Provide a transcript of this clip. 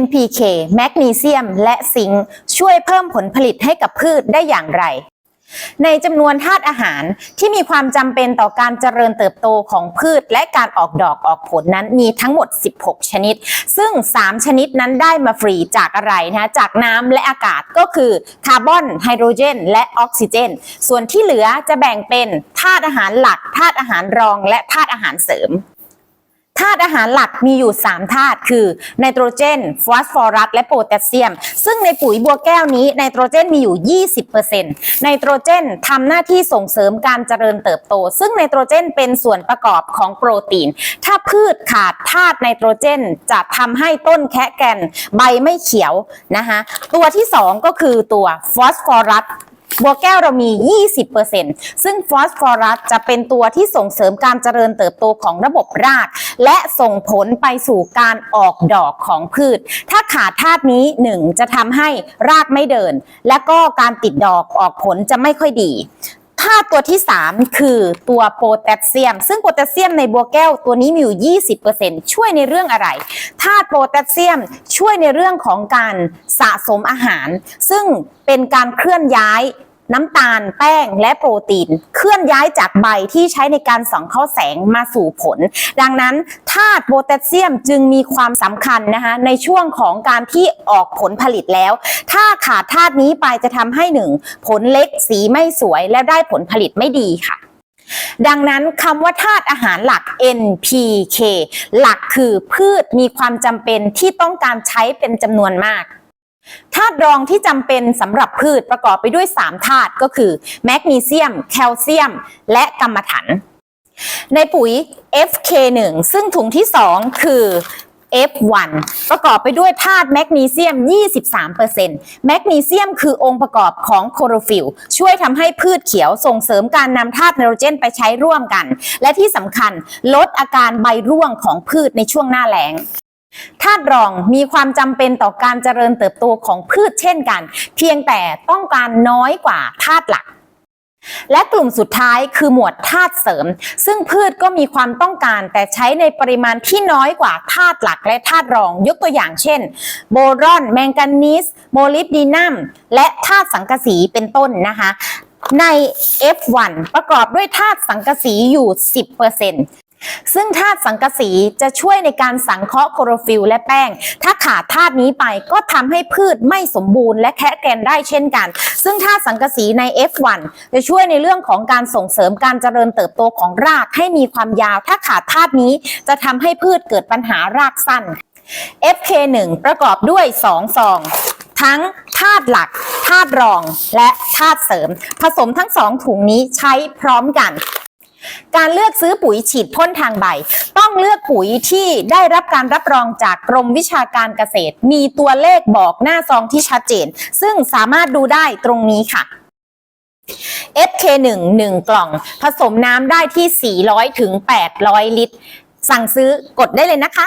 NPK แมกนีเซียม และซิงค์ช่วยเพิ่มผลผลิตให้กับพืชได้อย่างไร ในจำนวนธาตุอาหารที่มีความจำเป็นต่อการเจริญเติบโตของพืช และการออกดอกออกผลนั้นมีทั้งหมด 16 ชนิด ซึ่ง 3 ชนิดนั้นได้มาฟรีจากอะไรนะจากน้ำและอากาศก็คือคาร์บอนไฮโดรเจน และออกซิเจน ส่วนที่เหลือจะแบ่งเป็นธาตุอาหารหลักธาตุอาหารรอง และธาตุอาหารเสริม ธาตุอาหารหลักมีอยู่ 3 ธาตุคือไนโตรเจนฟอสฟอรัสและโพแทสเซียม ซึ่งในปุ๋ยบัวแก้วนี้ไนโตรเจนมีอยู่ 20%ไนโตรเจนทำหน้าที่ส่งเสริมการเจริญเติบโต ซึ่งไนโตรเจนเป็นส่วนประกอบของโปรตีน ถ้าพืชขาดธาตุไนโตรเจน จะทำให้ต้นแคะแกนใบไม่เขียวนะคะตัวที่ 2 ก็คือตัวฟอสฟอรัส บัวแก้วเรามี 20%ซึ่งฟอสฟอรัสจะเป็นตัวที่ส่งเสริมการเจริญเติบโตของระบบราก และส่งผลไปสู่การออกดอกของพืช ถ้าขาดธาตุนี้ 1 จะทำให้รากไม่เดิน และก็การติดดอกออกผลจะไม่ค่อยดีธาตุตัวที่ 3 คือตัวโพแทสเซียม ซึ่งโพแทสเซียมในบัวแก้วตัวนี้มีอยู่ 20%ช่วยในเรื่องอะไร ธาตุโพแทสเซียมช่วยในเรื่องของการสะสมอาหาร ซึ่งเป็นการเคลื่อนย้าย น้ำตาลแป้งและโปรตีน เคลื่อนย้ายจากใบที่ใช้ในการส่องเข้าแสงมาสู่ผล ดังนั้นธาตุโพแทสเซียมจึงมีความสำคัญนะคะในช่วงของการที่ออกผลผลิตแล้ว ถ้าขาดธาตุนี้ไปจะทำให้หนึ่งผลเล็กสีไม่สวยและได้ผลผลิตไม่ดีค่ะดังนั้นคำว่าธาตุอาหารหลัก NPK หลักคือพืชมีความจำเป็นที่ต้องการใช้เป็นจำนวนมาก ธาตุรองที่จำเป็นสำหรับพืชประกอบไปด้วย 3 ธาตุก็คือแมกนีเซียม แคลเซียม และกรรมะถัน ในปุ๋ย FK1 ซึ่งถุงที่ 2 คือ F1 ประกอบไปด้วยธาตุแมกนีเซียม 23%แมกนีเซียมคือองค์ประกอบของโคโรฟิลช่วยทำให้พืชเขียวส่งเสริมการนำธาตุไนโตรเจนไปใช้ร่วมกัน และที่สำคัญลดอาการใบร่วงของพืชในช่วงหน้าแล้ง ธาตุรองมีความจำเป็นต่อการเจริญเติบโตของพืชเช่นกัน เพียงแต่ต้องการน้อยกว่าธาตุหลัก และกลุ่มสุดท้ายคือหมวดธาตุเสริม ซึ่งพืชก็มีความต้องการแต่ใช้ในปริมาณที่น้อยกว่าธาตุหลักและธาตุรองยกตัวอย่างเช่น โบรอน แมงกานีสโมลิบดีนัม และธาตุสังกะสีเป็นต้นนะคะ ใน F1 ประกอบด้วยธาตุสังกะสีอยู่ 10% ซึ่งธาตุสังกะสีจะช่วยในการสังเคราะห์โคโรฟิลและแป้ง ถ้าขาดธาตุนี้ไปก็ทำให้พืชไม่สมบูรณ์และแคะแกนได้เช่นกัน ซึ่งธาตุสังกะสีใน F1 จะช่วยในเรื่องของการส่งเสริมการเจริญเติบโตของรากให้มีความยาว ถ้าขาดธาตุนี้จะทำให้พืชเกิดปัญหารากสั้น FK1 ประกอบด้วย2ซองทั้งธาตุหลักธาตุรองและธาตุเสริม ผสมทั้งสองถุงนี้ใช้พร้อมกัน การเลือกซื้อปุ๋ยฉีดพ่นทางใบ ต้องเลือกปุ๋ยที่ได้รับการรับรองจากกรมวิชาการเกษตร มีตัวเลขบอกหน้าซองที่ชัดเจน ซึ่งสามารถดูได้ตรงนี้ค่ะ FK1 1 กล่อง ผสมน้ำได้ที่ 400ถึง800 ลิตร สั่งซื้อกดได้เลยนะคะ